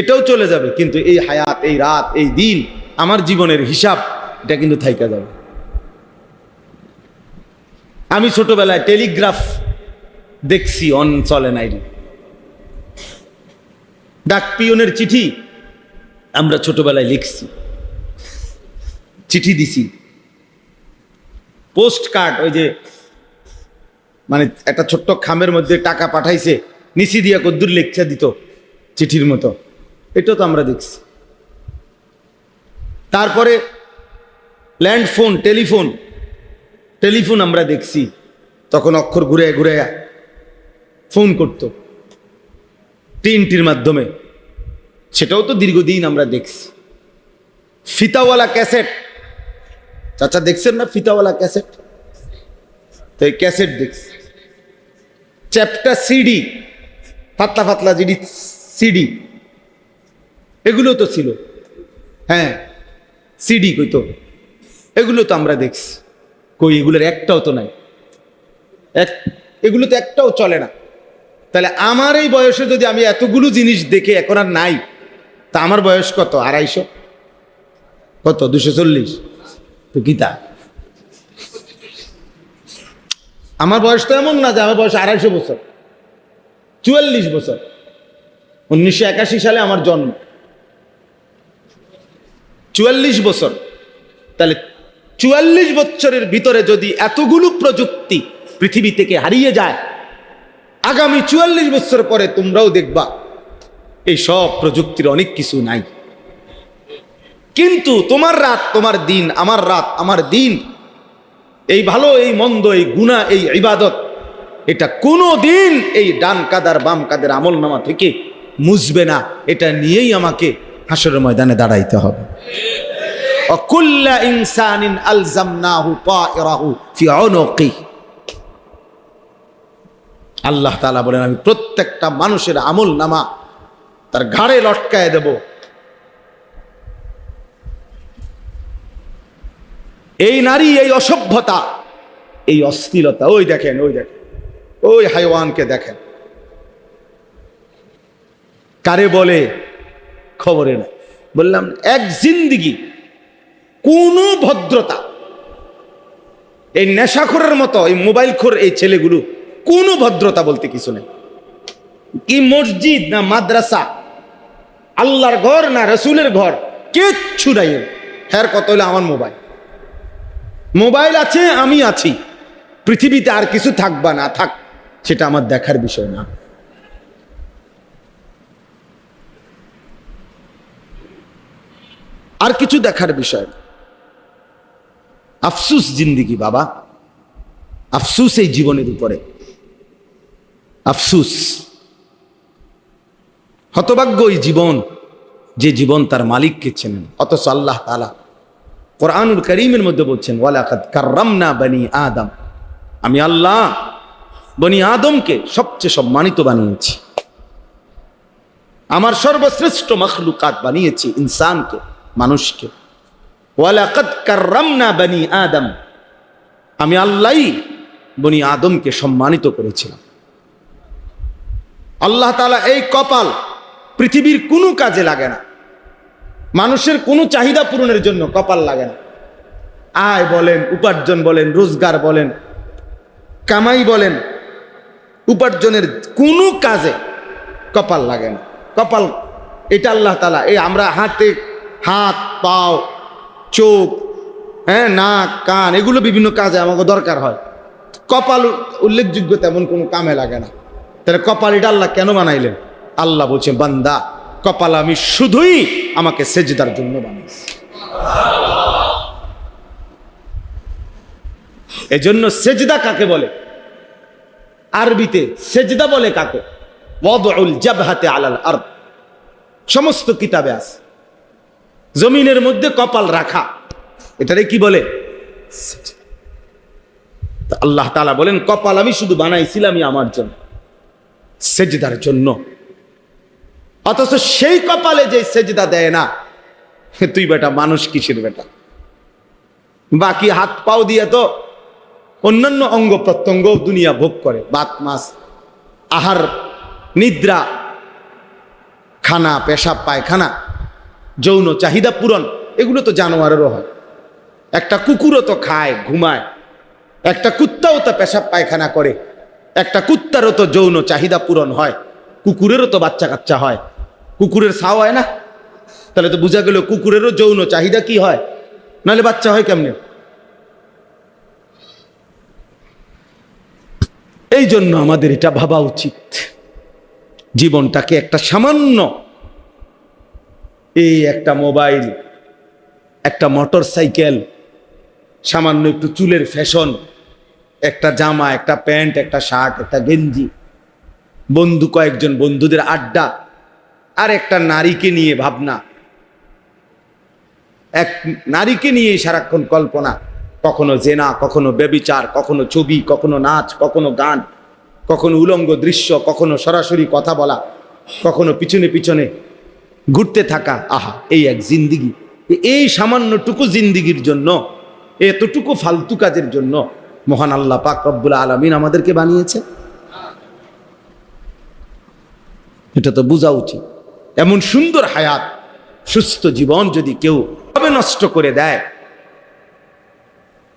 এটাও চলে যাবে, কিন্তু এই হায়াত, এই রাত, এই দিন আমার জীবনের হিসাব এটা কিন্তু থাইকা যাবে। আমি ছোটবেলায় টেলিগ্রাফ দেখছি, অন চলে নাই। ডাক পিয়নের চিঠি আমরা ছোটবেলায় লিখছি। চিঠি দিছি। পোস্ট কার্ড, ওই যে মানে একটা ছোট্ট খামের মধ্যে টাকা পাঠাইছে নিচি দিয়া কদ্দুর লেখা দিত চিঠির মতো। এটা তো আমরা দেখছি। তারপরে ল্যান্ড ফোন টেলিফোন। টেলিফোন আমরা দেখছি। তখন অক্ষর ঘুরে ঘুরে ফোন করত। টিনটির মাধ্যমে। সেটাও তো দীর্ঘদিন আমরা দেখছি। ফিতাওয়ালা ক্যাসেট। চাচা দেখছেন না ফিতাওয়ালা ক্যাসেট? তো এই ক্যাসেট দেখছি। Chapter CD. পাতলা পাতলা জিডি সিডি। এগুলো তো ছিল। হ্যাঁ সিডি কই তো? এগুলো তো আমরা দেখছি। কই, এগুলোর একটাও তো নাই। এক, এগুলো তো একটাও চলে না। তাহলে আমার এই বয়সে যদি আমি এতগুলো জিনিস দেখে এখন আর নাই, তা আমার বয়স কত? আড়াইশো? কত? দুশো চল্লিশ? তো গীতা আমার বয়স তো এমন না যে আমার বয়স আড়াইশো বছর। চুয়াল্লিশ বছর। উনিশশো একাশি সালে আমার জন্ম। চুয়াল্লিশ বছর। তাহলে চুয়াল্লিশ বছরের ভিতরে যদি এতগুলো প্রযুক্তি পৃথিবী থেকে হারিয়ে যায়, আগামী চুয়াল্লিশ বছর পরে তোমরাও দেখবা, এই সব প্রযুক্তির অনেক কিছু নাই। কিন্তু তোমার রাত, তোমার দিন, আমার রাত, আমার দিন, এই ভালো, এই মন্দ, এই গুণা, এই ইবাদত, এটা কোনো দিন এই ডান কাদার বাম কাদের আমল নামা থেকে মুছবে না। এটা নিয়েই আমাকে হাসরের ময়দানে দাঁড়াইতে হবে। আল্লাহ তাআলা বলেন, আমি প্রত্যেকটা মানুষের আমল নামা তার ঘাড়ে লটকায় দেব। এই নারী, এই অসভ্যতা, এই অশ্লীলতা ওই দেখেন ওই দেখেন, ওই হাইওয়ানকে দেখেন। কারে বলে? খবরে না বললাম, এক জিন্দিগি, কোনো ভদ্রতা, এই নেশাখোরের মতো, এই মোবাইল খোর এই ছেলেগুলো, কোনো ভদ্রতা বলতে কিছু নেই। কি মসজিদ না মাদ্রাসা, আল্লাহর ঘর না রসুলের ঘর, কিচ্ছু নাই। হ্যার কত হলো আমার মোবাইল? মোবাইল আছে, আমি আছি। পৃথিবীতে আর কিছু থাকবা না, থাক, সেটা আমার দেখার বিষয় না। আর কিছু দেখার বিষয়। আফসুস জিন্দিগি, বাবা। আফসুস এই জীবনের উপরে। আফসুস। হতভাগ্য এই জীবন, যে জীবন তার মালিককে চেনেন। অথচ আল্লাহ তালা কোরআনুল করিমের মধ্যে বলছেন ওয়ালাকাত কার্রামনা বনি আদম। আমি আল্লাহ বনি আদমকে সবচেয়ে সম্মানিত বানিয়েছি। আমার সর্বশ্রেষ্ঠ মখলুকাত বানিয়েছি ইনসানকে। মানুষকে। বনি আদম। আমি আল্লাহ বনি আদমকে সম্মানিত করেছিলাম। আল্লাহ তালা এই কপাল পৃথিবীর কোনো কাজে লাগে না। মানুষের কোনো চাহিদা পূরণের জন্য কপাল লাগে না। আয় বলেন, উপার্জন বলেন, রোজগার বলেন, কামাই বলেন, উপার্জনের কোনো কাজে কপাল লাগে না। কপাল, এটা আল্লাহ তালা এই আমরা হাতে হাত, পাও, চোখ হ্যাঁ নাক, কান, এগুলো বিভিন্ন কাজে আমাকে দরকার হয়। কপাল উল্লেখযোগ্য তেমন কোনো কামে লাগে না। তাহলে কপাল এটা আল্লাহ কেন বানাইলেন? আল্লাহ বলছে, বান্দা, কপাল আমি শুধুই আমাকে সেজদার জন্য বানিয়েছি এজন্য সেজদা কাকে বলে? আরবিতে সেজদা বলে কাকে? ওয়াদউল জাবহাতে আলাল আরদ। সমস্ত কিতাবে আছে। জমিনের মধ্যে কপাল রাখা। এটারে কি বলে? আল্লাহ তালা বলেন, কপাল আমি শুধু বানাইছিলামই আমার জন্য, সেজদার জন্য। অথচ সেই কপালে যে সেজদা দেয় না, তুই বেটা মানুষ কিসের বেটা? বাকি হাত পাও দিয়ে তো অন্যান্য অঙ্গ প্রত্যঙ্গ দুনিয়া ভোগ করে। বাত মাস আহার, নিদ্রা, খানা, পেশাব, পায়খানা যৌন চাহিদা পূরণ, এগুলো তো জানোয়ারেরও হয়। একটা কুকুরও তো খায়, ঘুমায়। একটা কুত্তাও তো পেশাব পায়খানা করে। একটা কুত্তারও তো যৌন চাহিদা পূরণ হয়। কুকুরেরও তো বাচ্চা কাচ্চা হয়। কুকুরের ছাও হয় না? তাহলে তো বোঝা গেল কুকুরেরও যৌন চাহিদা কি হয়? নাহলে বাচ্চা হয় কেমনে? এই জন্য আমাদের এটা ভাবা উচিত। জীবনটাকে একটা সামান্য এই একটা মোবাইল, একটা মোটর সাইকেল সামান্য একটু চুলের ফ্যাশন, একটা জামা, একটা প্যান্ট, একটা শার্ট, একটা গেঞ্জি, বন্ধু কয়েকজন বন্ধুদের আড্ডা, আর একটা নারীকে নিয়ে ভাবনা। এক নারীকে নিয়ে সারাক্ষণ কল্পনা, কখনো জেনা, কখনো বেবিচার কখনো ছবি, কখনো নাচ, কখনো গান, কখনো উলঙ্গ দৃশ্য, কখনো সরাসরি কথা বলা, কখনো পিছনে পিছনে ঘুরতে থাকা, আহা, এই এক জিন্দিগি। এই সামান্যটুকু জিন্দিগির জন্য, এতটুকু ফালতু কাজের জন্য মহান আল্লাহ পাক রব্বুল আলমিন আমাদেরকে বানিয়েছে। এটা তো বোঝা উচিত। এমন সুন্দর হায়াত, সুস্থ জীবন যদি কেউ ভাবে নষ্ট করে দেয়,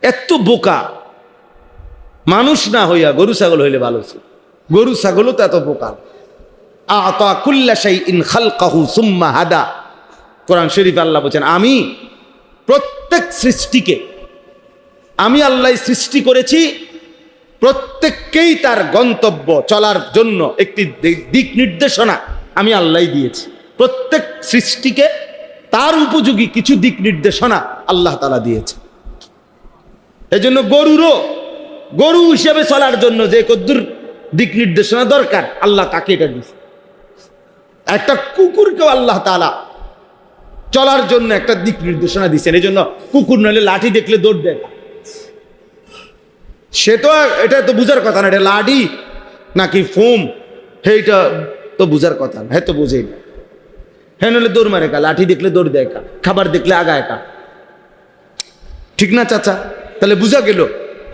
এত বোকা। মানুষ না হইয়া গরু ছাগল হইলে ভালো ছিল। গরু ছাগলও তো এত বোকা। সুম্মা কোরআন শরীফ আল্লাহ বলছেন, আমি প্রত্যেক সৃষ্টিকে, আমি আল্লাহ সৃষ্টি করেছি, প্রত্যেককেই তার গন্তব্য চলার জন্য একটি দিক নির্দেশনা আমি আল্লাহ দিয়েছি। প্রত্যেক সৃষ্টিকে তার উপযোগী কিছু দিক নির্দেশনা আল্লাহ তালা দিয়েছে। এই জন্য গরুরও, গরু হিসেবে চলার জন্য যে কদ্দুর দিক নির্দেশনা দরকার, আল্লাহ তাকে এটা দিয়েছে। একটা কুকুরকেও আল্লাহ তালা চলার জন্য একটা দিক নির্দেশনা দিচ্ছেন এই জন্য কুকুর নইলে লাঠি দেখলে দৌড় দেয় সে তো এটা তো বুঝার কথা না, এটা লাডি নাকি ফোম? সেইটা তো বুঝার কথা না হ্যাঁ তো বুঝেই না। হ্যাঁ নইলে দৌড় মারে কা, লাঠি দেখলে দৌড় দেয় কা, খাবার দেখলে আগায় কা। ঠিক না, চাচা? তাহলে বুঝা গেল,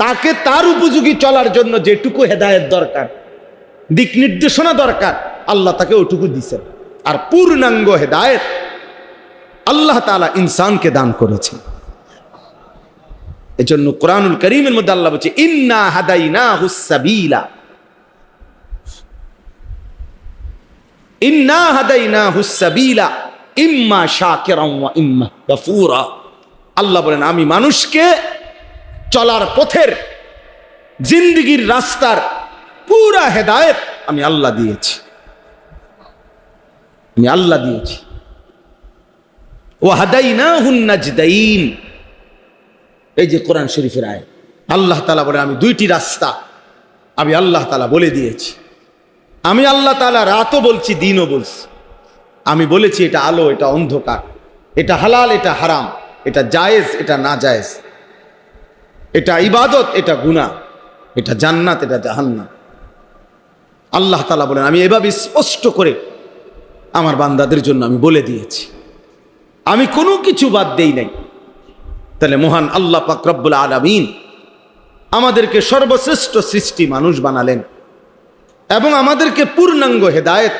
তাকে তার উপযোগী চলার জন্য যেটুকু হেদায়েত দরকার, দিক নির্দেশনা দরকার আল্লাহ তাকে ওটুকু দিছেন। আর পূর্ণাঙ্গ হেদায়েত আল্লাহ তাআলা ইনসানকে দান করেছেন। এজন্য কোরআনুল করিমের মধ্যে আল্লাহ বলছে, ইন্না হাদাইনা হুসাবিলা ইন্না হাদাইনা হুসাবিলা ইম্মা শাকিরাম ওয়া ইম্মা গাফুরা। আল্লাহ বলেন, আমি মানুষকে চলার পথের জিন্দিগির রাস্তার পুরা হেদায়েত আমি আল্লাহ দিয়েছি। আমি আল্লাহ দিয়েছি। ও হাদাই না হুন্নাজদাইন এই যে কোরআন শরীফের আয় আল্লাহ তালা বলে, আমি দুইটি রাস্তা আমি আল্লাহ তালা বলে দিয়েছি। আমি আল্লাহ তালা রাতও বলছি, দিনও বলছি। আমি বলেছি, এটা আলো, এটা অন্ধকার। এটা হালাল, এটা হারাম। এটা জায়েজ, এটা না জায়েজ এটা ইবাদত, এটা গুনাহ। এটা জান্নাত, এটা জাহান্নাম। আল্লাহ তালা বলেন, আমি এভাবে স্পষ্ট করে আমার বান্দাদের জন্য আমি বলে দিয়েছি। আমি কোনো কিছু বাদ দেই নাই। তাহলে মহান আল্লাহ পাক রব্বুল আলামিন আমাদেরকে সর্বশ্রেষ্ঠ সৃষ্টি মানুষ বানালেন এবং আমাদেরকে পূর্ণাঙ্গ হেদায়েত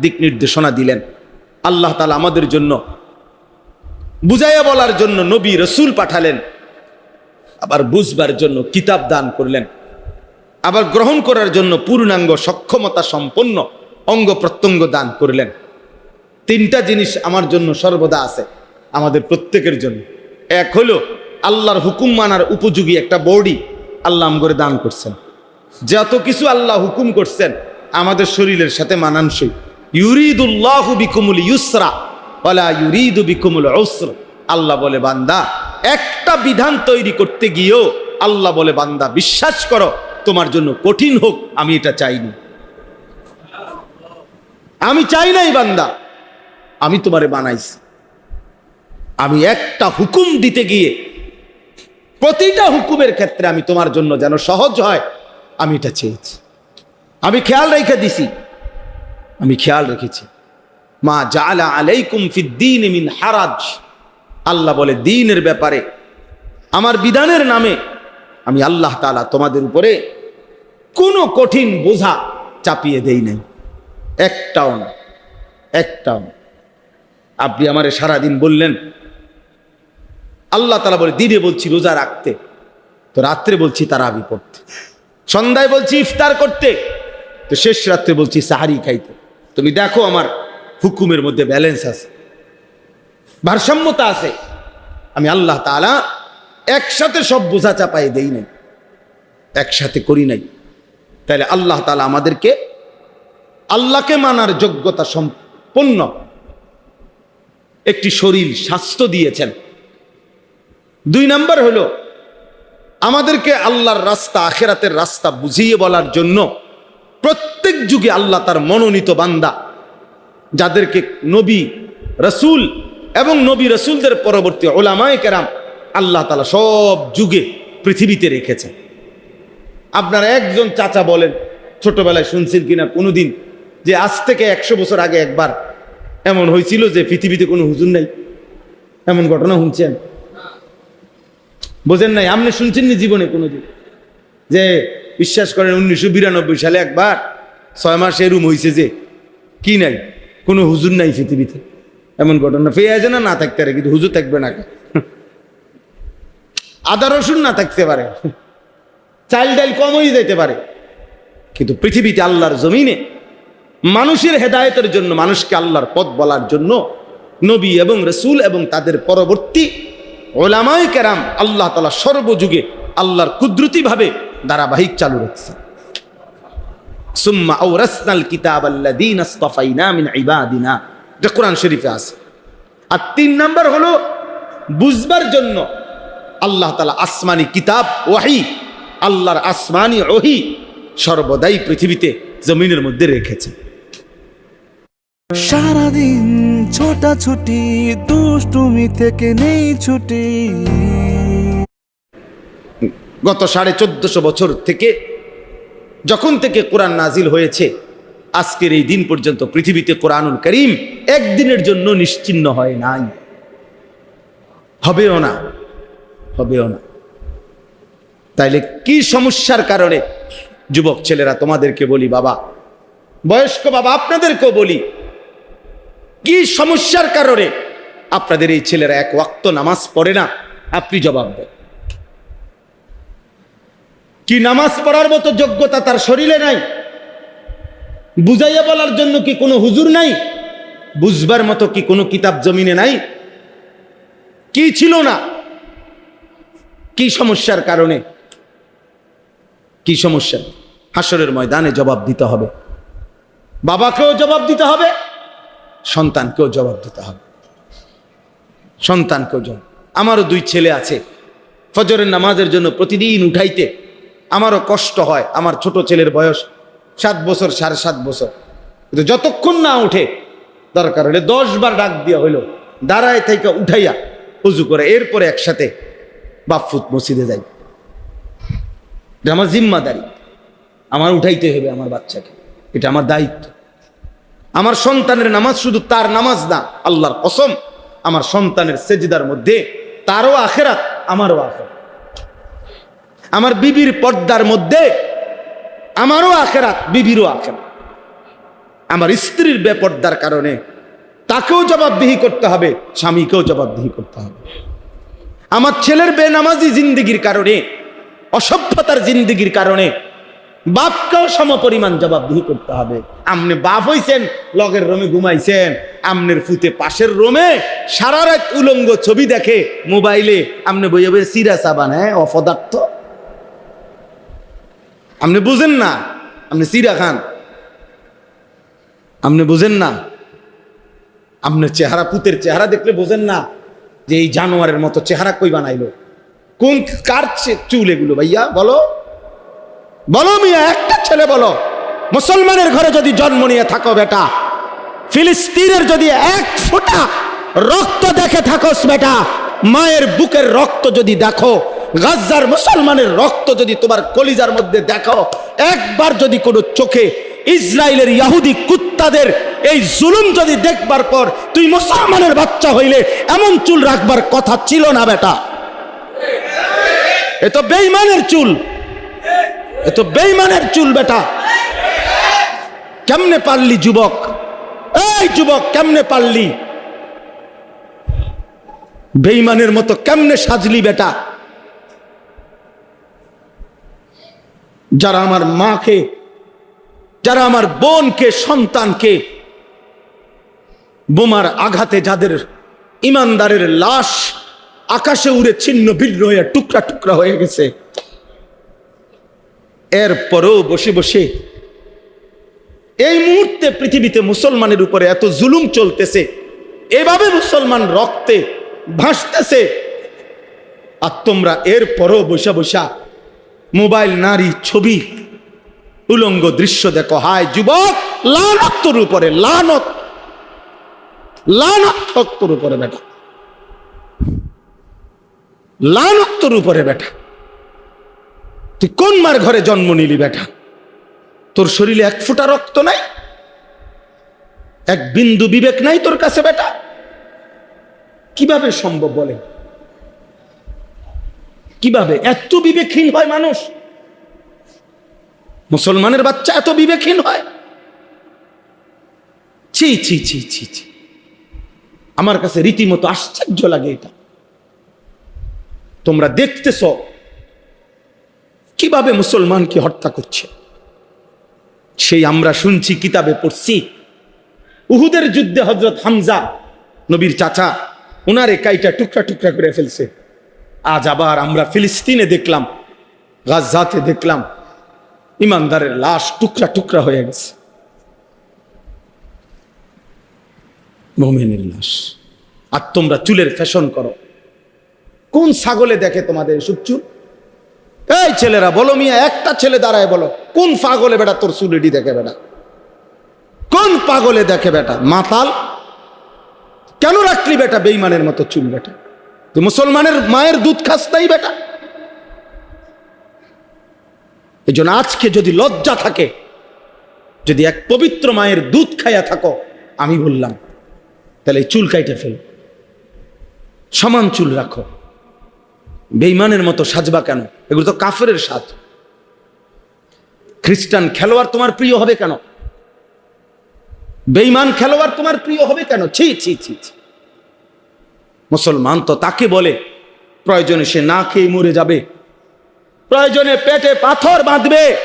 দিক নির্দেশনা দিলেন। আল্লাহ তালা আমাদের জন্য বুঝাইয়া বলার জন্য নবী রসুল পাঠালেন। আবার বুঝবার জন্য কিতাব দান করলেন। আবার গ্রহণ করার জন্য পূর্ণাঙ্গ সক্ষমতা সম্পন্ন অঙ্গ প্রত্যঙ্গ দান করলেন। তিনটা জিনিস আমার জন্য সর্বদা আছে, আমাদের প্রত্যেকের জন্য। এক হলো, আল্লাহর হুকুম মানার উপযোগী একটা বডি আল্লাহ করে দান করছেন। যত কিছু আল্লাহ হুকুম করছেন, আমাদের শরীরের সাথে মানানসই। ইউরিদুল্লাহ বিকুমুল ইউসরা, ওয়ালা ইউরিদু বিকুমুল উসর। আল্লাহ বলে, বান্দা, একটা বিধান তৈরি করতে গিয়েও আল্লাহ বলে, বান্দা, বিশ্বাস করো, তোমার জন্য কঠিন হোক, আমি এটা চাইনি। আমি চাই নাই, বান্দা। আমি তোমারে বানাইছি। আমি একটা হুকুম দিতে গিয়ে প্রতিটা হুকুমের ক্ষেত্রে আমি তোমার জন্য যেন সহজ হয়, আমি এটা চেয়েছি। আমি খেয়াল রেখে দিছি। আমি খেয়াল রেখেছি। মা জালা আলাইকুম ফিদ্দিন মিন হারাজ। আল্লাহ বলে, দিনের ব্যাপারে, আমার বিধানের নামে আমি আল্লাহ তালা তোমাদের উপরে কোনো কঠিন বোঝা চাপিয়ে দেই নাই। একটাও না একটাও না। আপনি আমারে সারাদিন বললেন। আল্লাহ তালা বলে, দিনে বলছি রোজা রাখতে। তো রাত্রে বলছি তারাবি পড়তে। সন্ধ্যায় বলছি ইফতার করতে। তো শেষ রাত্রে বলছি সাহারি খাইতে। তুমি দেখো আমার হুকুমের মধ্যে ব্যালেন্স আছে। ভারসাম্যতা আছে। আমি আল্লাহ তাআলা একসাথে সব বোঝা চাপাই দেই নাই। একসাথে করি নাই। তাহলে আল্লাহ তাআলা আমাদেরকে আল্লাহকে মানার যোগ্যতা সম্পন্ন একটি শরীর স্বাস্থ্য দিয়েছেন। দুই নাম্বার হলো, আমাদেরকে আল্লাহর রাস্তা, আখেরাতের রাস্তা বুঝিয়ে বলার জন্য প্রত্যেক যুগে আল্লাহ তার মনোনীত বান্দা, যাদেরকে নবী, রসুল এবং নবী রসুলদের পরবর্তী ওলামায় কেরাম আল্লাহ তালা সব যুগে পৃথিবীতে রেখেছেন। আপনারা একজন চাচা বলেন, ছোটবেলায় শুনছেন কিনা কোনোদিন যে আজ থেকে একশো বছর আগে একবার এমন হয়েছিল যে পৃথিবীতে কোনো হুজুর নাই। এমন ঘটনা শুনছেন বোঝেন নাই, আপনি শুনছেন নি জীবনে কোনোদিন? যে বিশ্বাস করেন উনিশশো বিরানব্বই সালে একবার ছয় মাস এরুম হয়েছে যে কি নাই, কোনো হুজুর নাই পৃথিবীতে। এমন ঘটনা পেয়ে আছে না না থাকতে পারে, কিন্তু হুজুর থাকবে না আদা রসুন না থাকতে পারে, চাল কম হয়ে যেতে পারে, কিন্তু পৃথিবীতে আল্লাহর জমিনে মানুষের হেদায়তের জন্য, মানুষকে আল্লাহর পথ বলার জন্য নবী এবং রসুল এবং তাদের পরবর্তী ওলামাই কেরাম আল্লাহ তালা সর্বযুগে আল্লাহর কুদরতিভাবে ধারাবাহিক চালু রাখছে সুম্মা কিতাব ইবাদিনা। আর তিন নাম্বার হলো, বুঝবার জন্য আল্লাহ তালা আসমানি কিতাব ওয়াহি, আল্লাহর সর্বদাই পৃথিবীতে জমিনের মধ্যে রেখেছে সারাদিন ছোটাছুটি, দুষ্টুমি থেকে নেই ছুটি। গত সাড়ে চোদ্দশো বছর থেকে, যখন থেকে কোরআন নাজিল হয়েছে, আজকের এই দিন পর্যন্ত পৃথিবীতে কোরআনুল করিম একদিনের জন্য নিশ্চিন্ন হয় নাই। হবেও না হবেও না। তাইলে কি সমস্যার কারণে? যুবক ছেলেরা তোমাদেরকে বলি, বাবা, বয়স্ক বাবা, আপনাদেরকেও বলি কি সমস্যার কারণে? আপনাদের এই ছেলেরা এক ওয়াক্ত নামাজ পড়ে না? আপনি জবাব দেন। কি নামাজ পড়ার মতো যোগ্যতা তার শরীরে নাই? বুঝাইয়া বলার জন্য কি কোনো হুজুর নাই? বুঝবার মতো কি কোনো কিতাব জমিনে নাই? কি ছিল না? কি সমস্যার কারণে? কি সমস্যা? হাসরের ময়দানে জবাব দিতে হবে। বাবাকেও জবাব দিতে হবে। সন্তানকেও জবাব দিতে হবে। সন্তানকেও জবাব। আমারও দুই ছেলে আছে। ফজরের নামাজের জন্য প্রতিদিন উঠাইতে আমারও কষ্ট হয়। আমার ছোট ছেলের বয়স সাত বছর, সাড়ে সাত বছর। কিন্তু যতক্ষণ না উঠে, দরকার হলে দশ বার ডাক দেওয়া হইল, দাঁড়ায় থেকে উঠাইয়া উজু করে, এরপরে একসাথে বাপফুত মসজিদে যাই। আমার জিম্মাদারি। আমার উঠাইতে হবে আমার বাচ্চাকে। এটা আমার দায়িত্ব। আমার সন্তানের নামাজ শুধু তার নামাজ না, আল্লাহর কসম, আমার সন্তানের সেজিদার মধ্যে তারও আখেরাত, আমারও আখেরাত। আমার বিবির পর্দার মধ্যে আমারও আখেরাত, বিবিরও আখেরাত। আমার স্ত্রীর বেপর্দার কারণে তাকেও জবাবদিহি করতে হবে, স্বামীকেও জবাবদিহি করতে হবে। আমার ছেলের বেনামাজি জিন্দিগির কারণে, অসভ্যতার জিন্দিগির কারণে বাপকেও সম সমপরিমাণ জবাবদিহি করতে হবে। আমনে বাপ হইছেন, লগের রোমে ঘুমাইছেন, আমনের ফুতে পাশের রোমে সারা রাত উলঙ্গ ছবি দেখে মোবাইলে আমনে বইয়ে বইয়ে সিরা সাবান হ্যাঁ অপদার্থ। আপনি বুঝেন না আপনি সিরা খান। আপনি বুঝেন না আপনার চেহারা, পুতের চেহারা দেখলে বোঝেন না যে এই জানোয়ারের মতো চেহারা কই বানাইলো। কোন কার চুল এগুলো ভাইয়া, বলো? বলো মিয়া, একটা ছেলে বলো। মুসলমানের ঘরে যদি জন্ম নিয়ে থাকো বেটা, ফিলিস্তিনের যদি এক ফোঁটা রক্ত দেখে থাকোস বেটা, মায়ের বুকের রক্ত যদি দেখো, গাজ্জার মুসলমানের রক্ত যদি তোমার কলিজার মধ্যে দেখো, একবার যদি কোনো চোখে ইসরায়েলের ইয়াহুদি কুত্তাদের এই জুলুম যদি দেখবার পর তুই মুসলমানের বাচ্চা হইলে এমন চুল রাখবার কথা ছিল না বেটা। এ তো বেইমানের চুল। এ তো বেইমানের চুল বেটা। কেমনে পারলি যুবক? এই যুবক, কেমনে পারলি? বেইমানের মতো কেমনে সাজলি বেটা? যারা আমার মাকে, যারা আমার বোনকে, সন্তানকে বোমার আঘাতে যাদের ইমানদারের লাশ আকাশে উড়ে ছিন্ন ভিন্ন হয়ে টুকরা টুকরা হয়ে গেছে এরপরও বসে বসে এই মুহূর্তে পৃথিবীতে মুসলমানের উপরে এত জুলুম চলতেছে, এভাবে মুসলমান রক্তে ভাসতেছে। আর তোমরা এর পরও বসা বসা মোবাইল, নারী, ছবি, উলঙ্গ দৃশ্য দেখো। হায় যুবক লানত উপরে, লানত লানত উপরে বেটা লানত উপরে বেটা। তুই কোন মার ঘরে জন্ম নিলি বেটা? তোর শরীরে এক ফোঁটা রক্ত নাই? এক বিন্দু বিবেক নাই তোর কাছে বেটা? কীভাবে সম্ভব বলে? কীভাবে? এত বিবেকহীন হয় মানুষ? মুসলমানের বাচ্চা এত বিবেকহীন হয়? ছি ছি ছি ছি ছি। আমার কাছে রীতিমতো আশ্চর্য লাগে এটা। তোমরা দেখতেছ কীভাবে মুসলমানকে হত্যা করছে? সেই আমরা শুনছি, কিতাবে পড়ছি। উহুদের যুদ্ধে হজরত হামজা, নবীর চাচা ওনারে কাইটা টুকরা টুকরা করে ফেলছে। আজ আবার আমরা ফিলিস্তিনে দেখলাম গাজাতে দেখলাম, ইমানদারের লাশ টুকরা টুকরা হয়ে গেছে। মোমেনের লাশ। আর তোমরা চুলের ফ্যাশন করো। কোন ছাগলে দেখে তোমাদের এসব চুল এই ছেলেরা, বলো মিয়া, একটা ছেলে দাঁড়ায় বলো, কোন পাগলে বেটা তোর চুলেডি দেখে বেটা? কোন পাগলে দেখে বেটা? মাতাল? কেন রাখলি বেটা বেইমানের মতো চুল বেটা? তুই মুসলমানের মায়ের দুধ খাস তাই বেটা? এই জন্য আজকে যদি লজ্জা থাকে, যদি এক পবিত্র মায়ের দুধ খাইয়া থাকো, আমি বললাম, তাহলে চুল কাইটে ফেল। সমান চুল রাখো। বেইমানের মতো সাজবা কেন? এগুলো তো কাফের সাজ। খ্রিস্টান খেলোয়াড় তোমার প্রিয় হবে কেন? বেইমান খেলোয়াড় তোমার প্রিয় হবে কেন? ছি ছি ছি ছি। মুসলমান তো তাকে বলে, প্রয়োজনে সে না খেয়ে মরে যাবে। প্রয়োজনে পেটে পাথর বাঁধবে।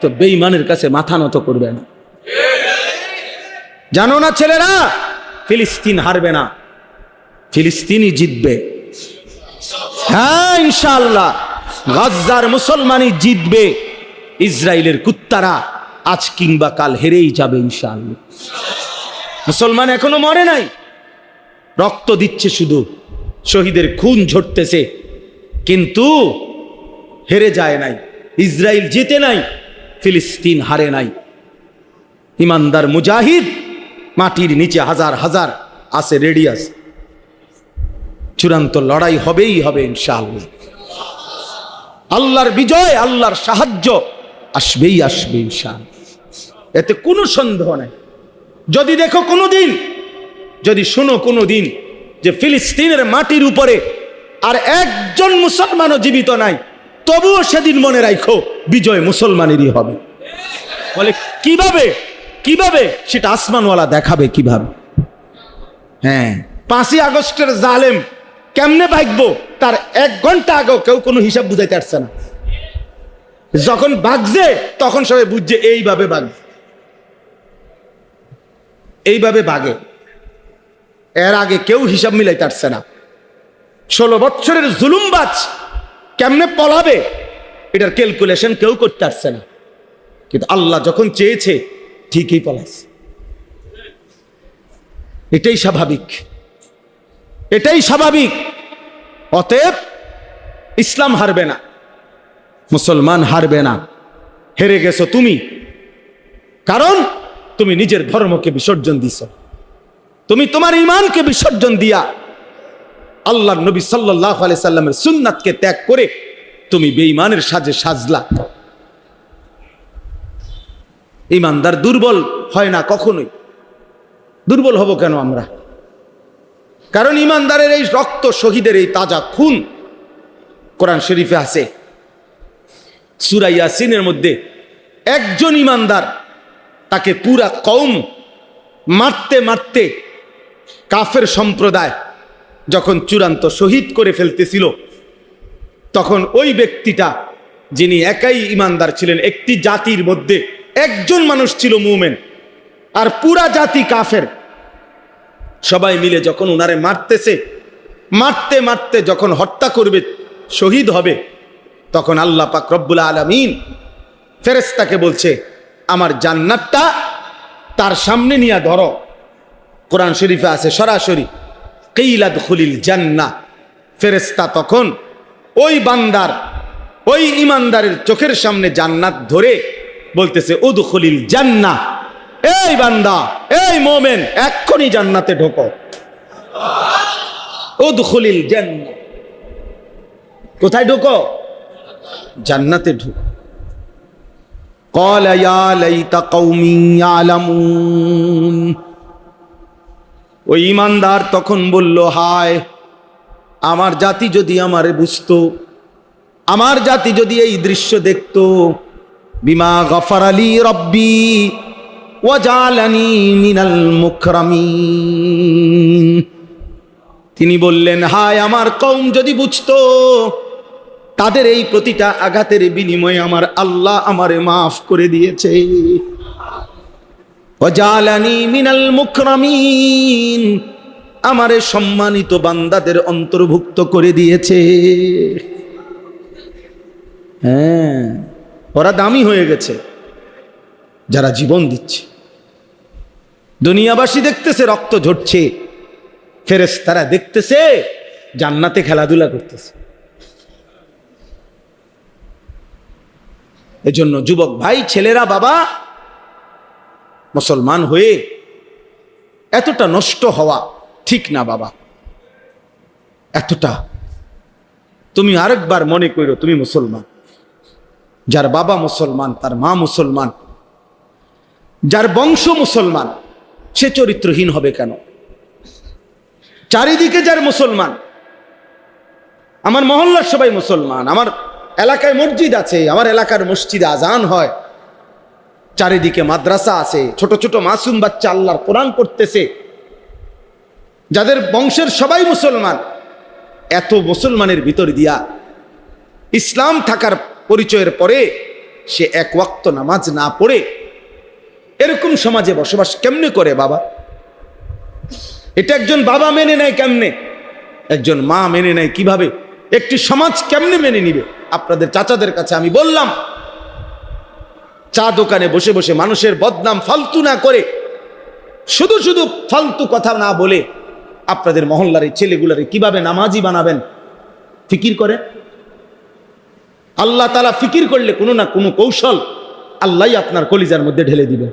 তো বেইমানের কাছে মাথা নত করবে না। জানো না ছেলেরা? ফিলিস্তিন হারবে না। ফিলিস্তিনই জিতবে। হ্যাঁ ইনশাল্লাহ গাজ্জার মুসলমানই জিতবে, ইসরায়েলের কুত্তারা আজ কিংবা কাল হেরেই যাবে ইনশাল্লাহ মুসলমান এখনও মরে নাই। রক্ত দিচ্ছে শুধু, শহীদের খুন ঝরতেছে, কিন্তু হেরে যায় নাই। ইসরায়েল জিতে নাই, ফিলিস্তিন হারে নাই। ইমানদার মুজাহিদ, মাটির নিচে হাজার হাজার আছে রেডিয়াস। চূড়ান্ত লড়াই হবেই হবে ইনশাআল্লাহ। আল্লাহর বিজয়, আল্লাহর সাহায্য আসবেই আসবে ইনশাআল্লাহ। এতে কোনো সন্দেহ নাই। যদি দেখো কোনো দিন, যদি শোনো কোনো দিন যে ফিলিস্তিনের মাটির উপরে আর একজন মুসলমানও জীবিত নাই, তবুও সেদিন মনে রাখো বিজয় মুসলমানেরই হবে। বলে, কীভাবে? কীভাবে? সেটা আসমানওয়ালা দেখাবে কীভাবে। হ্যাঁ পাঁচই আগস্টের জালেম কেমনে ভাগবো? তার এক ঘণ্টা আগেও কেউ কোনো হিসাব বুঝাইতে পারছে না। যখন বাগছে তখন সবাই বুঝছে, এইভাবে বাগ এইভাবে বাগে এর আগে কেউ হিসাব মিলাইতে পারছে না। ষোলো বছরের জুলুমবাজ কেমনে পলাবে, এটার ক্যালকুলেশন কেউ করতে পারছে না। কিন্তু আল্লাহ যখন চেয়েছে, ঠিকই পলাইছে। এটাই স্বাভাবিক। এটাই স্বাভাবিক। অতএব ইসলাম হারবে না, মুসলমান হারবে না। হেরে গেছো তুমি। কারণ তুমি নিজের ধর্মকে বিসর্জন দিছ। তুমি তোমার ইমানকে বিসর্জন দিয়া আল্লাহ নবী সাল্লাহ আলি সাল্লামের সুন্নাতকে ত্যাগ করে তুমি বেঈমানের সাজে সাজলা। ইমানদার দুর্বল হয় না কখনোই। দুর্বল হব কেন আমরা? কারণ ইমানদারের এই রক্ত শহীদের এই তাজা খুন কোরআন শরীফে আছে। সুরাইয়াসিনের মধ্যে একজন ইমানদার তাকে পুরা কৌম মারতে মারতে কাফের সম্প্রদায় যখন চূড়ান্ত শহীদ করে ফেলতেছিল, তখন ওই ব্যক্তিটা যিনি একাই ইমানদার ছিলেন, একটি জাতির মধ্যে একজন মানুষ ছিল মুমেন, আর পুরা জাতি কাফের। সবাই মিলে যখন ওনারে মারতেছে, মারতে মারতে যখন হত্যা করবে, শহীদ হবে, তখন আল্লাহ পাক রব্বুল আলমিন ফেরেস্তাকে বলছে, আমার জান্নাতটা তার সামনে নিয়ে ধরো। কোরআন শরীফে আছে সরাসরি কেইলাদ খুলিল জান্না ফেরেস্তা তখন ওই বান্দার, ওই ইমানদারের চোখের সামনে জান্নাত ধরে বলতেছে উদ খুলিল জান্না এই বান্দা এই মোমেন এক্ষুনি জান্নাতে ঢোকো উদ খুলিল জান্না কোথায় ঢোকো জান্নাতে ঢুকো قال يا ليت قومي يعلمون ওই ইমানদার তখন বলল হায় আমার জাতি যদি আমারে বুঝতো আমার জাতি যদি এই দৃশ্য দেখত বিমা গফর আলী রব্বি ওয়াজালানি মিনাল মুকরামিন। তিনি বললেন, হায় আমার কম যদি বুঝতো, তাদের এই প্রতিটা আঘাতের বিনিময়ে আমার আল্লাহ আমারে মাফ করে দিয়েছে। ওয়াজালানি মিনাল মুকরামিন, আমারে সম্মানিত বান্দাদের অন্তর্ভুক্ত করে দিয়েছে। হ্যাঁ ওরা দামি হয়ে গেছে, যারা জীবন দিচ্ছে। দুনিয়াবাসী দেখতেছে, রক্ত ঝরছে। ফেরেস তারা দেখতেছে, জান্নাতে খেলাধুলা করতেছে। এজন্য যুবক ভাই, ছেলেরা, বাবা, মুসলমান হয়ে এতটা নষ্ট হওয়া ঠিক না, বাবা। এতটা। তুমি আরেকবার মনে করো, তুমি মুসলমান। যার বাবা মুসলমান, তার মা মুসলমান, যার বংশ মুসলমান সে চরিত্রহীন হবে কেন? চারিদিকে যার মুসলমান, আমার মহল্লার সবাই মুসলমান, আমার এলাকায় মসজিদ আছে, আমার এলাকার মসজিদে আজান হয়, চারিদিকে মাদ্রাসা আছে, ছোট ছোট মাসুম বাচ্চা আল্লাহর কোরআন পড়তেছে, যাদের বংশের সবাই মুসলমান, এত মুসলমানের ভিতর দিয়া ইসলাম থাকার পরিচয়ের পরে সে এক ওয়াক্ত নামাজ না পড়ে এরকম সমাজে বসবাস কেমনে করে বাবা? এটা একজন বাবা মেনে নেয় কেমনে? একজন মা মেনে নেয় কীভাবে? একটি সমাজ কেমনে মেনে নিবে? আপনাদের চাচাদের কাছে আমি বললাম, চা দোকানে বসে বসে মানুষের বদনাম ফালতু না করে, শুধু শুধু ফালতু কথা না বলে আপনাদের মহল্লার এই ছেলেগুলারে কীভাবে নামাজি বানাবেন? ফিকির করে? আল্লাহ তালা ফিকির করলে কোনো না কোনো কৌশল আল্লাহ আপনার কলিজার মধ্যে ঢেলে দিবেন